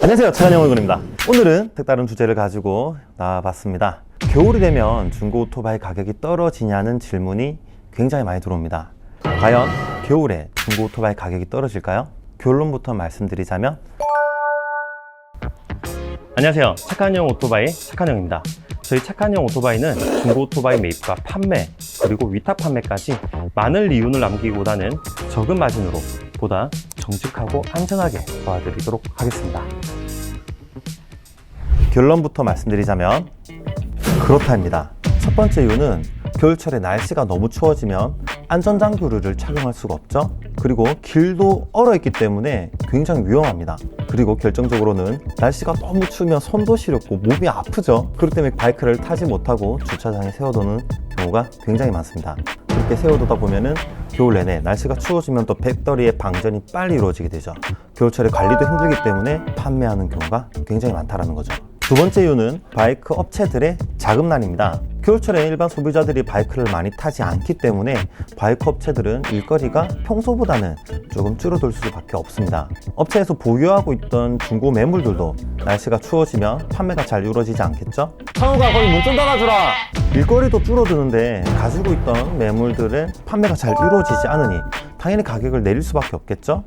안녕하세요. 차관영 얼굴입니다. 오늘은 색다른 주제를 가지고 나와봤습니다. 겨울이 되면 중고 오토바이 가격이 떨어지냐는 질문이 굉장히 많이 들어옵니다. 과연 겨울에 중고 오토바이 가격이 떨어질까요? 결론부터 말씀드리자면 안녕하세요. 착한형 오토바이 착한형입니다. 저희 착한형 오토바이는 중고 오토바이 매입과 판매 그리고 위탁 판매까지 많은 이윤을 남기기보다는 적은 마진으로 보다 정직하고 안전하게 도와드리도록 하겠습니다. 결론부터 말씀드리자면 그렇다입니다. 첫 번째 이유는 겨울철에 날씨가 너무 추워지면 안전장구를 착용할 수가 없죠. 그리고 길도 얼어 있기 때문에 굉장히 위험합니다. 그리고 결정적으로는 날씨가 너무 추우면 손도 시렵고 몸이 아프죠. 그렇기 때문에 바이크를 타지 못하고 주차장에 세워두는 경우가 굉장히 많습니다. 그렇게 세워두다 보면은 겨울 내내 날씨가 추워지면 또 배터리의 방전이 빨리 이루어지게 되죠. 겨울철에 관리도 힘들기 때문에 판매하는 경우가 굉장히 많다라는 거죠. 두 번째 이유는 바이크 업체들의 자금난입니다. 겨울철에 일반 소비자들이 바이크를 많이 타지 않기 때문에 바이크 업체들은 일거리가 평소보다는 조금 줄어들 수밖에 없습니다. 업체에서 보유하고 있던 중고 매물들도 날씨가 추워지면 판매가 잘 이루어지지 않겠죠? 상우가 거기 문좀 닫아주라! 일거리도 줄어드는데 가지고 있던 매물들의 판매가 잘 이루어지지 않으니 당연히 가격을 내릴 수밖에 없겠죠?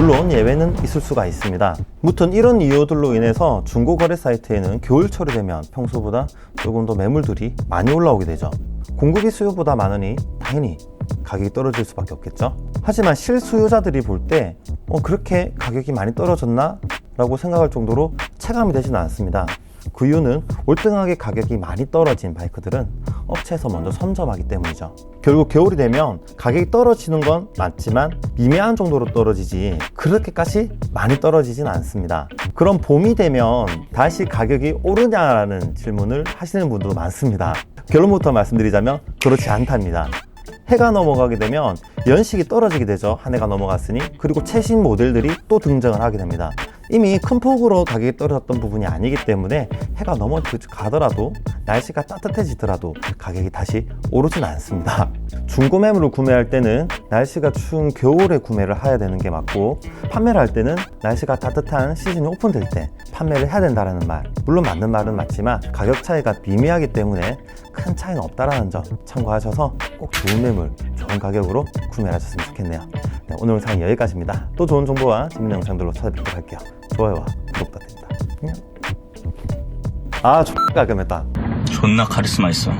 물론 예외는 있을 수가 있습니다. 무튼 이런 이유들로 인해서 중고 거래 사이트에는 겨울철이 되면 평소보다 조금 더 매물들이 많이 올라오게 되죠. 공급이 수요보다 많으니 당연히 가격이 떨어질 수밖에 없겠죠. 하지만 실수요자들이 볼 때 어, 그렇게 가격이 많이 떨어졌나? 라고 생각할 정도로 체감이 되지는 않습니다. 그 이유는 월등하게 가격이 많이 떨어진 바이크들은 업체에서 먼저 선점하기 때문이죠. 결국 겨울이 되면 가격이 떨어지는 건 맞지만 미미한 정도로 떨어지지 그렇게까지 많이 떨어지진 않습니다. 그럼 봄이 되면 다시 가격이 오르냐라는 질문을 하시는 분도 많습니다. 결론부터 말씀드리자면 그렇지 않답니다. 해가 넘어가게 되면 연식이 떨어지게 되죠. 한 해가 넘어갔으니. 그리고 최신 모델들이 또 등장을 하게 됩니다. 이미 큰 폭으로 가격이 떨어졌던 부분이 아니기 때문에 해가 넘어 가더라도 날씨가 따뜻해지더라도 가격이 다시 오르진 않습니다. 중고 매물을 구매할 때는 날씨가 추운 겨울에 구매를 해야 되는 게 맞고 판매를 할 때는 날씨가 따뜻한 시즌이 오픈될 때 판매를 해야 된다는 말. 물론 맞는 말은 맞지만 가격 차이가 미미하기 때문에 큰 차이는 없다라는 점 참고하셔서 꼭 좋은 매물, 좋은 가격으로 구매를 하셨으면 좋겠네요. 네, 오늘 영상은 여기까지입니다. 또 좋은 정보와 재밌는 영상들로 찾아뵙도록 할게요. 좋아요와 구독 부탁드립니다. 안녕. 아, X 깔끔했다. 존나 카리스마 있어.